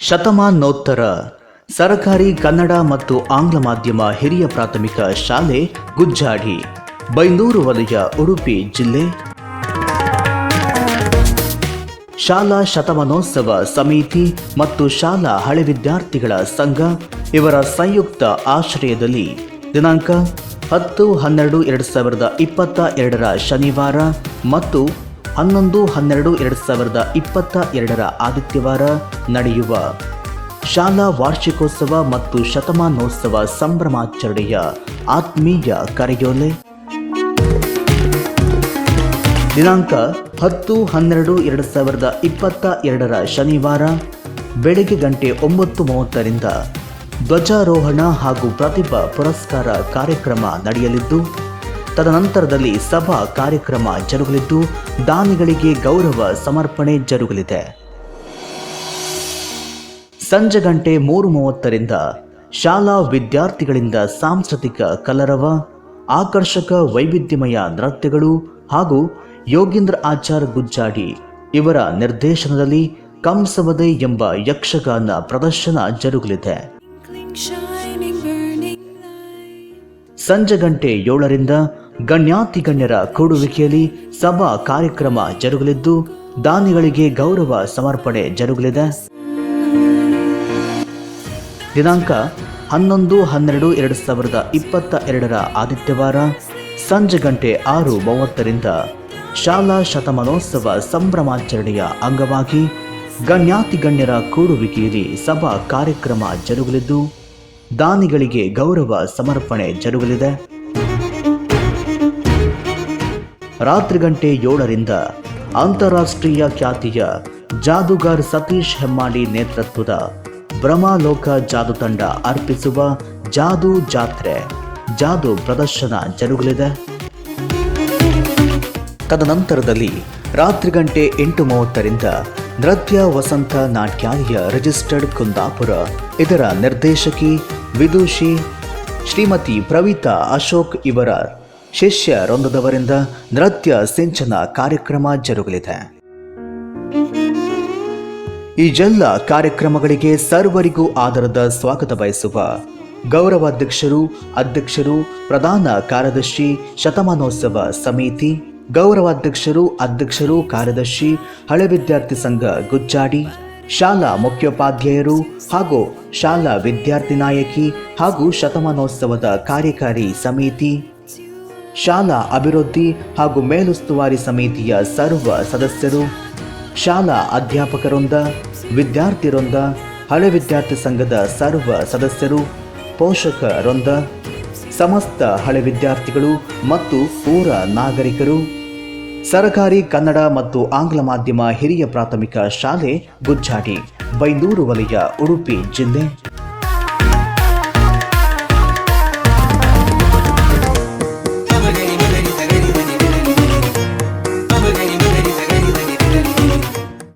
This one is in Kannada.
ಶತಮಾನೋತ್ತರ, ಸರಕಾರಿ ಕನ್ನಡ ಮತ್ತು ಆಂಗ್ಲ ಮಾಧ್ಯಮ ಹಿರಿಯ ಪ್ರಾಥಮಿಕ ಶಾಲೆ, ಗುಜ್ಜಾಡಿ, ಬೈಂದೂರು ವಲಯ, ಉಡುಪಿ ಜಿಲ್ಲೆ. ಶಾಲಾ ಶತಮಾನೋತ್ಸವ ಸಮಿತಿ ಮತ್ತು ಶಾಲಾ ಹಳೆ ವಿದ್ಯಾರ್ಥಿಗಳ ಸಂಘ ಇವರ ಸಂಯುಕ್ತ ಆಶ್ರಯದಲ್ಲಿ ದಿನಾಂಕ ಹತ್ತು ಹನ್ನೆರಡು ಎರಡು ಸಾವಿರದ ಇಪ್ಪತ್ತ ಎರಡರ ಶನಿವಾರ ಮತ್ತು ಹನ್ನೊಂದು, ಹನ್ನೆರಡು, ಎರಡು ಸಾವಿರದ ಇಪ್ಪತ್ತ ಎರಡರ ಆದಿತ್ಯವಾರ ನಡೆಯುವ ಶಾಲಾ ವಾರ್ಷಿಕೋತ್ಸವ ಮತ್ತು ಶತಮಾನೋತ್ಸವ ಸಂಭ್ರಮಾಚರಣೆಯ ಆತ್ಮೀಯ ಕರೆಯೋಲೆ ದಿನಾಂಕ ಹತ್ತು, ಹನ್ನೆರಡು, ಎರಡು ಸಾವಿರದ ಇಪ್ಪತ್ತ ಎರಡರ ಶನಿವಾರ ಬೆಳಗ್ಗೆ ಗಂಟೆ ಒಂಬತ್ತು ಮೂವತ್ತರಿಂದ ಧ್ವಜಾರೋಹಣ ಹಾಗೂ ಪ್ರತಿಭಾ ಪುರಸ್ಕಾರ ಕಾರ್ಯಕ್ರಮ ನಡೆಯಲಿದ್ದು ತದನಂತರದಲ್ಲಿ ಸಭಾ ಕಾರ್ಯಕ್ರಮ ಜರುಗಲಿದ್ದು, ದಾನಿಗಳಿಗೆ ಗೌರವ ಸಮರ್ಪಣೆ ಜರುಗಲಿದೆ. ಸಂಜೆ ಗಂಟೆ ಮೂರು ಮೂವತ್ತರಿಂದ ಶಾಲಾ ವಿದ್ಯಾರ್ಥಿಗಳಿಂದ ಸಾಂಸ್ಕೃತಿಕ ಕಲರವ, ಆಕರ್ಷಕ ವೈವಿಧ್ಯಮಯ ನೃತ್ಯಗಳು ಹಾಗೂ ಯೋಗೇಂದ್ರ ಆಚಾರ್ ಗುಜ್ಜಾಡಿ ಇವರ ನಿರ್ದೇಶನದಲ್ಲಿ ಕಂಸವದೆ ಎಂಬ ಯಕ್ಷಗಾನ ಪ್ರದರ್ಶನ ಜರುಗಲಿದೆ. ಸಂಜೆ ಗಂಟೆ ಏಳರಿಂದ ಗಣ್ಯಾತಿ ಗಣ್ಯರ ಕೂಡುವಿಕೆಯಲ್ಲಿ ಸಭಾ ಕಾರ್ಯಕ್ರಮ ಜರುಗಲಿದ್ದು, ದಾನಿಗಳಿಗೆ ಗೌರವ ಸಮರ್ಪಣೆ ಜರುಗಲಿದೆ. ದಿನಾಂಕ ಹನ್ನೊಂದು ಹನ್ನೆರಡು ಎರಡು ಸಾವಿರದ ಇಪ್ಪತ್ತ ಎರಡರ ಆದಿತ್ಯವಾರ, ಸಂಜೆ ಗಂಟೆ ಆರು ಮೂವತ್ತರಿಂದ ಶಾಲಾ ಶತಮಾನೋತ್ಸವ ಸಂಭ್ರಮಾಚರಣೆಯ ಅಂಗವಾಗಿ ಗಣ್ಯಾತಿ ಗಣ್ಯರ ಕೂಡುವಿಕೆಯಲ್ಲಿ ಸಭಾ ಕಾರ್ಯಕ್ರಮ ಜರುಗಲಿದ್ದು ದಾನಿಗಳಿಗೆ ಗೌರವ ಸಮರ್ಪಣೆ ಜರುಗಲಿದೆ. ರಾತ್ರಿ ಗಂಟೆ ಏಳರಿಂದ ಅಂತಾರಾಷ್ಟ್ರೀಯ ಖ್ಯಾತಿಯ ಜಾದುಗಾರ್ ಸತೀಶ್ ಹೆಮ್ಮಾಡಿ ನೇತೃತ್ವದ ಬ್ರಹ್ಮಾಲೋಕ ಜಾದು ತಂಡ ಅರ್ಪಿಸುವ ಜಾದೂ ಜಾತ್ರೆ, ಜಾದು ಪ್ರದರ್ಶನ ಜರುಗಲಿದೆ. ತದನಂತರದಲ್ಲಿ ರಾತ್ರಿ ಗಂಟೆ ಎಂಟು ಮೂವತ್ತರಿಂದ ನೃತ್ಯ ವಸಂತ ನಾಟ್ಯಾಲಯ ರಿಜಿಸ್ಟರ್ಡ್ ಕುಂದಾಪುರ, ಇದರ ನಿರ್ದೇಶಕಿ ವಿದೂಷಿ, ಶ್ರೀಮತಿ ಪ್ರವೀತಾ ಅಶೋಕ್ ಇವರ ಶಿಷ್ಯ ವೃಂದದವರಿಂದ ನೃತ್ಯ ಸಿಂಚನ ಕಾರ್ಯಕ್ರಮ ಜರುಗಲಿದೆ. ಈ ಎಲ್ಲ ಕಾರ್ಯಕ್ರಮಗಳಿಗೆ ಸರ್ವರಿಗೂ ಆಧಾರದ ಸ್ವಾಗತ ಬಯಸುವ ಗೌರವಾಧ್ಯಕ್ಷರು, ಅಧ್ಯಕ್ಷರು, ಪ್ರಧಾನ ಕಾರ್ಯದರ್ಶಿ, ಶತಮಾನೋತ್ಸವ ಸಮಿತಿ, ಗೌರವಾಧ್ಯಕ್ಷರು, ಅಧ್ಯಕ್ಷರು, ಕಾರ್ಯದರ್ಶಿ, ಹಳೆ ವಿದ್ಯಾರ್ಥಿ ಸಂಘ ಗುಜ್ಜಾಡಿ ಶಾಲಾ ಮುಖ್ಯೋಪಾಧ್ಯಾಯರು ಹಾಗೂ ಶಾಲಾ ವಿದ್ಯಾರ್ಥಿ ನಾಯಕಿ ಹಾಗೂ ಶತಮಾನೋತ್ಸವದ ಕಾರ್ಯಕಾರಿ ಸಮಿತಿ, ಶಾಲಾ ಅಭಿವೃದ್ಧಿ ಹಾಗೂ ಮೇಲುಸ್ತುವಾರಿ ಸಮಿತಿಯ ಸರ್ವ ಸದಸ್ಯರು, ಶಾಲಾ ಅಧ್ಯಾಪಕರೊಂದ, ವಿದ್ಯಾರ್ಥಿರೊಂದ, ಹಳೆ ವಿದ್ಯಾರ್ಥಿ ಸಂಘದ ಸರ್ವ ಸದಸ್ಯರು, ಪೋಷಕರೊಂದ, ಸಮಸ್ತ ಹಳೆ ವಿದ್ಯಾರ್ಥಿಗಳು ಮತ್ತು ಊರ ನಾಗರಿಕರು. ಸರಕಾರಿ ಕನ್ನಡ ಮತ್ತು ಆಂಗ್ಲ ಮಾಧ್ಯಮ ಹಿರಿಯ ಪ್ರಾಥಮಿಕ ಶಾಲೆ ಗುಜ್ಜಾಡಿ ಬೈಂದೂರು ವಲಯ ಉಡುಪಿ ಜಿಲ್ಲೆ